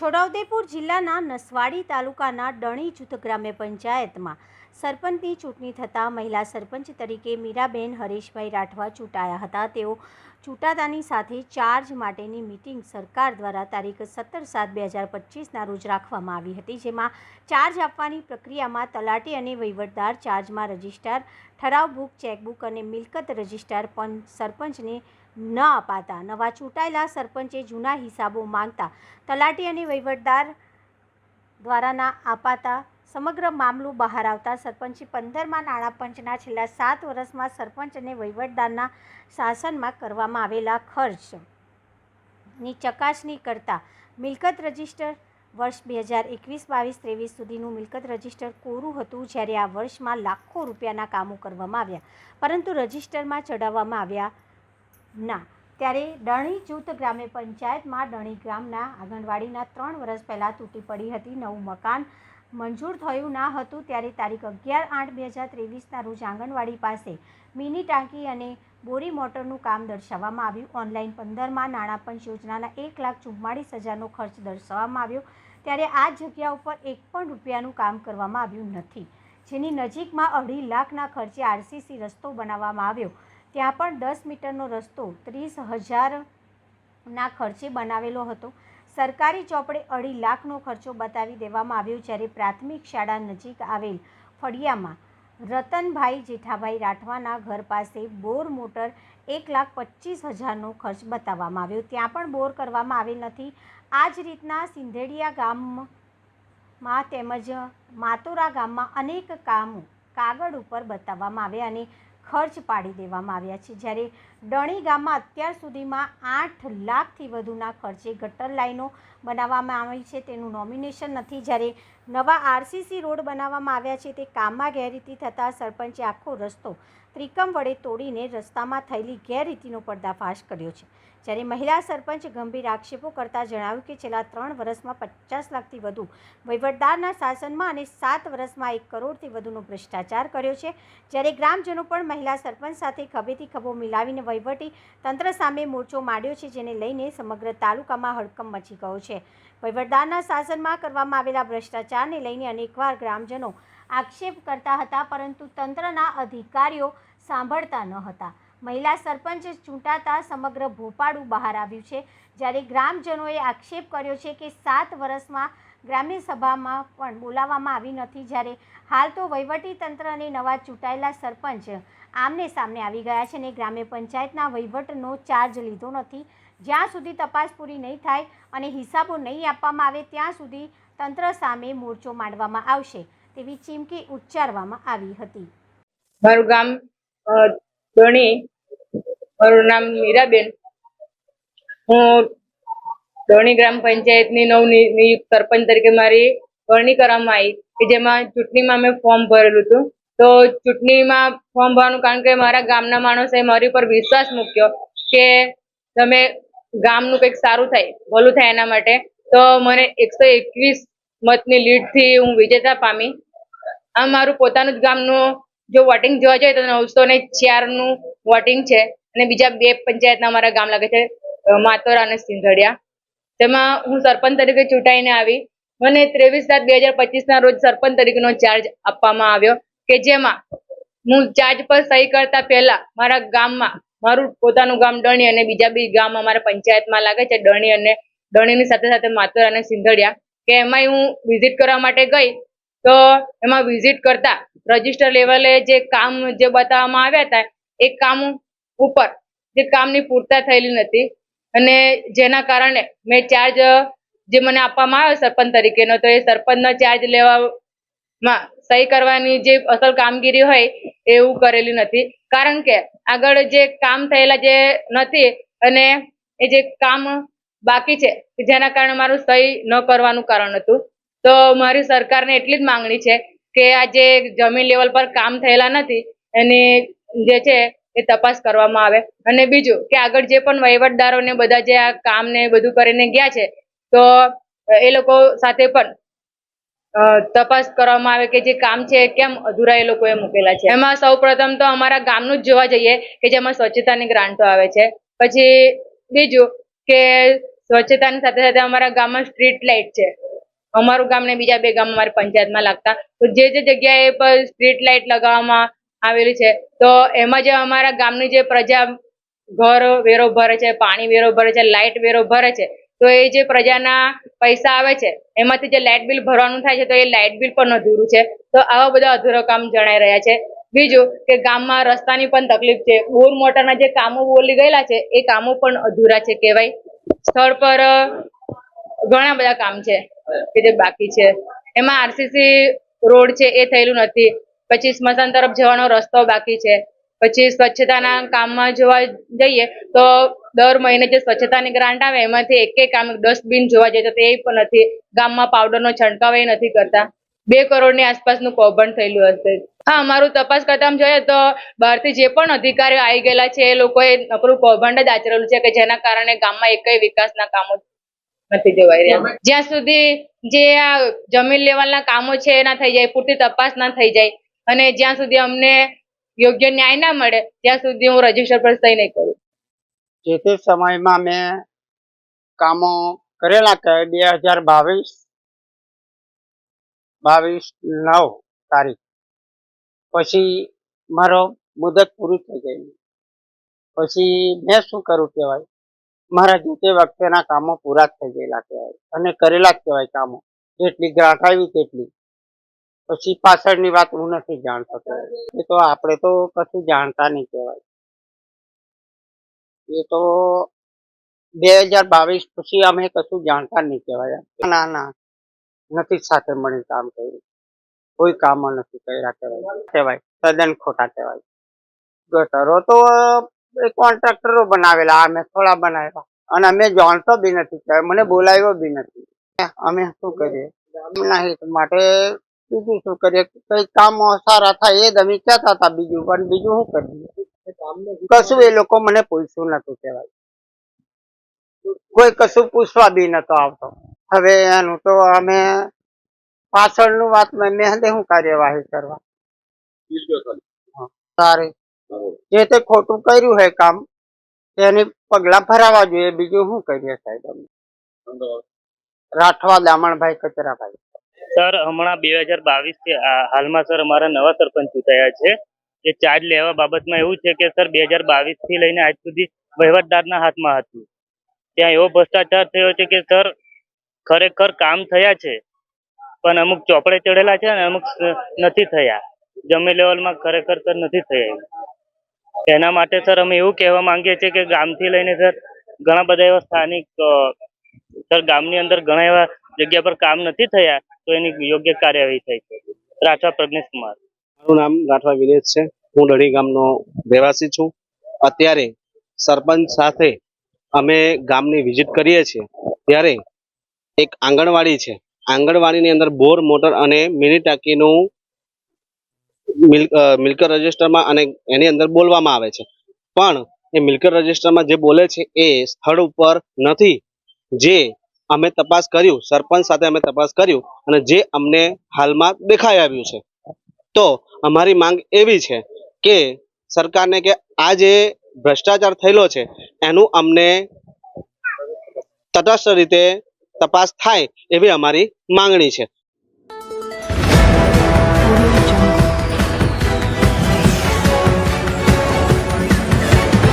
છોટાઉદેપુર જિલ્લાના નસવાડી તાલુકાના ડણી જૂથ ગ્રામ્ય પંચાયતમાં સરપંચની ચૂંટણી થતાં મહિલા સરપંચ તરીકે મીરાબેન હરેશભાઈ રાઠવા ચૂંટાયા હતા. તેઓ ચૂંટાતાની સાથે ચાર્જ માટેની મિટિંગ સરકાર દ્વારા તારીખ સત્તર સાત બે હજાર પચીસના રોજ રાખવામાં આવી હતી, જેમાં ચાર્જ આપવાની પ્રક્રિયામાં તલાટી અને વહીવટદાર, ચાર્જમાં રજિસ્ટ્રાર, ઠરાવ બુક, ચેકબુક અને મિલકત રજિસ્ટ્રાર પણ સરપંચને ન અપાતા. નવા ચૂંટાયેલા સરપંચે જૂના હિસાબો માંગતા તલાટી અને વહીવટદાર દ્વારાના અપાતા સમગ્ર મામલો બહાર આવતા સરપંચે પંદરમાં નાણાં પંચના છેલ્લા સાત વર્ષમાં સરપંચ અને વહીવટદારના શાસનમાં કરવામાં આવેલા ખર્ચની ચકાસણી કરતા મિલકત રજિસ્ટર વર્ષ બે હજાર એકવીસ, બાવીસ, ત્રેવીસ સુધીનું મિલકત રજિસ્ટર કોરું હતું જ્યારે આ વર્ષમાં લાખો રૂપિયાના કામો કરવામાં આવ્યા. પરંતુ રજિસ્ટરમાં ચડાવવામાં આવ્યા ના, ત્યારે ડણી જૂથ ગ્રામ્ય પંચાયતમાં ડણી ગ્રામના આંગણવાડીના ત્રણ વર્ષ પહેલાં તૂટી પડી હતી નવું મકાન. મંજૂર થયું ના હતું ત્યારે તારીખ અગિયાર આઠ બે હજાર ત્રેવીસના રોજ આંગણવાડી પાસે મિની ટાંકી અને બોરી મોટરનું કામ દર્શાવવામાં આવ્યું. ઓનલાઈન પંદરમાં નાણાં પંચ યોજનાના એક લાખ ચુમ્માળીસ હજારનો ખર્ચ દર્શાવવામાં આવ્યો. ત્યારે આ જગ્યા ઉપર એક પણ રૂપિયાનું કામ કરવામાં આવ્યું નથી. જેની નજીકમાં અઢી લાખના ખર્ચે આરસીસી રસ્તો બનાવવામાં આવ્યો. ત્યાં પણ દસ મીટરનો રસ્તો ત્રીસ હજારના ખર્ચે બનાવેલો હતો. સરકારી ચોપડે અઢી લાખનો ખર્ચો બતાવી દેવામાં આવ્યો જ્યારે પ્રાથમિક શાળા નજીક આવેલ ફળિયામાં રતનભાઈ જેઠાભાઈ રાઠવાના ઘર પાસે બોર મોટર એક લાખ પચીસ હજારનો ખર્ચ બતાવવામાં આવ્યો. ત્યાં પણ બોર કરવામાં આવેલ નથી. આ જ રીતના સિંધેડિયા ગામમાં તેમજ માતોરા ગામમાં અનેક કામો કાગળ ઉપર બતાવવામાં આવ્યા અને ખર્ચ પાડી દેવામાં આવ્યા છે. જ્યારે ડણી ગામમાં અત્યાર સુધીમાં આઠ લાખથી વધુના ખર્ચે ગટર લાઈનો બનાવવામાં આવી છે. તેનું નોમિનેશન નથી. જ્યારે નવા આરસીસી રોડ બનાવવામાં આવ્યા છે, તે કામમાં ગેરરીતિ થતાં સરપંચે આખો રસ્તો ત્રિકમ વડે તોડીને રસ્તામાં થયેલી ગેરરીતિનો પર્દાફાશ કર્યો છે. જ્યારે મહિલા સરપંચ ગંભીર આક્ષેપો કરતાં જણાવ્યું કે છેલ્લા ત્રણ વર્ષમાં પચાસ લાખથી વધુ વહીવટદારના શાસનમાં અને સાત વર્ષમાં એક કરોડથી વધુનો ભ્રષ્ટાચાર કર્યો છે. જ્યારે ગ્રામજનો પણ મહિલા સરપંચ સાથે ખભેથી ખભો મિલાવીને વહીવટી તંત્ર સામે મોરચો માંડ્યો છે, જેને લઈને સમગ્ર તાલુકામાં હડકંપ મચી ગયો છે. વહીવટદારના શાસનમાં કરવામાં આવેલા ભ્રષ્ટાચારને લઈને અનેકવાર ગ્રામજનો આક્ષેપ કરતા હતા, પરંતુ તંત્રના અધિકારીઓ સાંભળતા ન હતા. મહિલા સરપંચ ચૂંટાતા સમગ્ર ભોપાળું બહાર આવ્યું છે. જ્યારે ગ્રામજનોએ આક્ષેપ કર્યો છે કે સાત વર્ષમાં ગ્રામ્ય સભામાં પણ બોલાવવામાં આવી નથી, જ્યારે હાલ તો વહીવટી તંત્રને નવા ચૂંટાયેલા સરપંચ આમને સામને આવી ગયા છે અને ગ્રામ્ય પંચાયતના વહીવટનો ચાર્જ લીધો નથી. જ્યાં સુધી તપાસ પૂરી નહીં થાય અને હિસાબો નહીં આપવામાં આવે, ત્યાં સુધી તંત્ર સામે મોરચો માંડવામાં આવશે. તેવી ચીમકી ઉચ્ચારવામાં આવી હતી. મારું ગામ ધણી. મારું નામ મીરાબેન. હું ધણી ગ્રામ પંચાયતની નવ નિયુક્ત સરપંચ તરીકે મારી વરણી કરવામાં આવી કે જેમાં ચૂંટણીમાં મેં ફોર્મ ભરેલું હતું. તો ચૂંટણીમાં ફોર્મ ભરવાનું કારણ કે મારા ગામના માણસે મારી પર વિશ્વાસ મૂક્યો કે તમે ગામનું કંઈક સારું થાય, ભલું થાય એના માટે. તો મને એકસો એકવીસ મતની લીડથી હું વિજેતા પામી. આ મારું પોતાનું જ ગામનું જો વોટિંગ જોવા જઈએ તો નવસો ને ચારનું વોટિંગ છે. અને બીજા બે પંચાયતના અમારા ગામ લાગે છે માતોરા અને સિંધડિયા. તેમાં હું સરપંચ તરીકે ચૂંટાઈને આવી. મને ત્રેવીસ સાત બે હજાર પચીસના રોજ સરપંચ તરીકેનો ચાર્જ આપવામાં આવ્યો કે જેમાં હું ચાર્જ પર સહી કરતા પહેલા મારા ગામમાં મારું પોતાનું ગામ ડણી અને બીજા બી ગામ અમારા પંચાયતમાં લાગે છે, ડણી અને ડણીની સાથે સાથે માતોરા અને સિંધડિયા, કે એમાંય હું વિઝિટ કરવા માટે ગઈ. તો એમાં વિઝિટ કરતા રજિસ્ટર લેવલે જે કામ જે બતાવવામાં આવ્યા હતા, એ કામ ઉપર, જે કામની પૂરતા થયેલી નથી. અને જેના કારણે મેં ચાર્જ જે મને આપવામાં આવ્યો સરપંચ તરીકેનો, તો એ સરપંચનો ચાર્જ લેવામાં સહી કરવાની જે અસલ કામગીરી હોય, એવું કરેલી નથી. કારણ કે આગળ જે કામ થયેલા જે નથી અને એ જે કામ બાકી છે, જેના કારણે મારું સહી ન કરવાનું કારણ હતું. તો મારી સરકારને એટલી જ માંગણી છે કે આ જે જમીન લેવલ પર કામ થયેલા નથી, એની જે છે એ તપાસ કરવામાં આવે. અને બીજું કે આગળ જે પણ વહીવટદારોને બધા જે આ કામને બધું કરીને ગયા છે, તો એ લોકો સાથે પણ તપાસ કરવામાં આવે કે જે કામ છે કેમ અધૂરા એ લોકોએ મૂકેલા છે. એમાં સૌ તો અમારા ગામનું જ જોવા જઈએ કે જેમાં સ્વચ્છતાની ગ્રાન્ટો આવે છે. પછી બીજું કે સ્વચ્છતાની સાથે સાથે અમારા ગામમાં સ્ટ્રીટ લાઇટ છે. અમારું ગામ ને બીજા બે ગામ અમારી પંચાયતમાં લાગતા. તો જે જે જગ્યાએ પર સ્ટ્રીટ લાઇટ લગાવવામાં આવેલી છે, તો એમાં જે અમારા ગામની જે પ્રજા ઘર વેરો ભરે છે, પાણી વેરો ભરે છે લાઇટ વેરો ભરે છે, તો એ જે પ્રજાના પૈસા આવે છે, એમાંથી જે લાઇટ બિલ ભરવાનું થાય છે, તો એ લાઇટ બિલ પણ અધૂરું છે. તો આવા બધા અધૂરા કામ જણાઈ રહ્યા છે. બીજું કે ગામમાં રસ્તાની પણ તકલીફ છે. બોર મોટરના જે કામો બોલી ગયેલા છે, એ કામો પણ અધૂરા છે કહેવાય. સ્થળ પર ઘણા બધા કામ છે કે જે બાકી છે. એમાં આરસીસી રોડ છે એ થયેલું નથી. પછી સ્મશાન તરફ જવાનો રસ્તો બાકી છે. પછી સ્વચ્છતાના કામમાં જોવા જઈએ તો દર મહિને જે સ્વચ્છતાની ગ્રાન્ટ આવે એમાંથી એક એક કામ ડસ્ટબિન જોવા જઈએ તો તે પણ નથી. ગામમાં પાવડરનો છંટકાવ એ નથી કરતા. બે કરોડની આસપાસનું કૌભાંડ થયેલું હશે. હા, અમારું તપાસ કરતા જોઈએ તો બહારથી જે પણ અધિકારીઓ આવી ગયેલા છે એ લોકોએ નકરું કૌભાંડ જ આચરેલું છે કે જેના કારણે ગામમાં એકય વિકાસના કામો નથી જોવાઈ રહ્યા. જ્યાં સુધી જે આ જમીન લેવલના કામો છે એના થઈ જાય પૂરતી તપાસ ના થઈ જાય અને જ્યાં સુધી અમને યોગ્ય ન્યાય ના મળે ત્યાં સુધી હું રજિસ્ટર પર સહી નહીં કરું. જે તે સમયમાં મેં કામો કરેલા કે બે હજાર બાવીસ બાવીસ નવ તારીખ. પછી મારો મુદત પૂરી થઈ ગઈ. પછી મેં શું કરું કહેવાય? મારા જે તે વખતેના કામો પૂરા થઈ ગયેલા કહેવાય. અને કરેલા જ કહેવાય કામો. જેટલી ગ્રાહક આવી તેટલી. પછી પાછળની વાત હું નથી જાણતો એ તો આપણે તો કશું જાણતા નહીં કહેવાય. એ તો બે હજાર બાવીસ પછી અમે કશું જાણતા નહીં કહેવાય ના ના. નથી સાથે મળી કામ કર્યું. કોઈ કામો નથી કર્યા કહેવાય. કહેવાય. તદ્દન ખોટા કહેવાય. ગટરો તો કોન્ટ્રાક્ટરો બનાવેલા અમે થોડા બનાવ્યા. અને અમે જાણતો બી નથી મને બોલાવ્યો બી નથી. અમે શું કરીએ? ગામના હિત માટે બીજું શું કરીએ? કઈ કામ સારા થાય એ જ અમે કહેતા હતા બીજું પણ બીજું શું કરીએ? કશું એ લોકો મને પૂછ્યું નતું કહેવાય. કોઈ કશું પૂછવા બી નતો આવતો. હવે એનું તો અમે પાછળનું વાત મેં મેં શું કાર્યવાહી કરવા? સારી જે તે ખોટું કર્યું હોય કામ તેની પગલા ભરાવા જોઈએ. બીજું શું કરીએ સાહેબ અમે? રાઠવા દામણભાઈ કચરાભાઈ. સર હમણાં બે હજાર બાવીસથી હાલમાં સર અમારા નવા સરપંચ ચૂંટાયા છે. એ ચાર્જ લેવા બાબતમાં એવું છે કે સર બે હજાર બાવીસથી લઈને આજ સુધી વહીવટદારના હાથમાં હતું. ત્યાં એવો ભ્રષ્ટાચાર થયો છે કે સર ખરેખર કામ થયા છે પણ અમુક ચોપડે ચડેલા છે અને અમુક નથી થયા. જમી લેવલમાં ખરેખર સર નથી થયા એના માટે, સર, અમે એવું કહેવા માંગીએ છીએ કે ગામથી લઈને, સર, ઘણા બધા એવા સ્થાનિક સર, ગામની અંદર ઘણા એવા જગ્યા પર કામ નથી થયા, તો એની યોગ્ય કાર્યવાહી થઈ રાઠવા પ્રજ્ઞેશ કુમાર. મારું નામ રાઠવા વિનેશ છે. હું ડણી ગામનો રહેવાસી છું. અત્યારે સરપંચ સાથે અમે ગામની વિઝિટ કરીએ છીએ, ત્યારે એક આંગણવાડી છે. આંગણવાડીની અંદર બોર, મોટર અને મિની ટાંકીનું મિલકત રજિસ્ટરમાં અને એની અંદર બોલવામાં આવે છે. પણ એ મિલકત રજિસ્ટરમાં જે બોલે છે એ સ્થળ ઉપર નથી. જે અમે તપાસ કર્યું, સરપંચ સાથે અમે તપાસ કર્યું અને જે અમને હાલમાં દેખાઈ આવ્યું છે. તો અમારી માંગ એવી છે કે સરકારને કે આ જે ભ્રષ્ટાચાર થયેલો છે, એનું અમને તટસ્થ રીતે તપાસ થાય એવી અમારી માંગણી છે.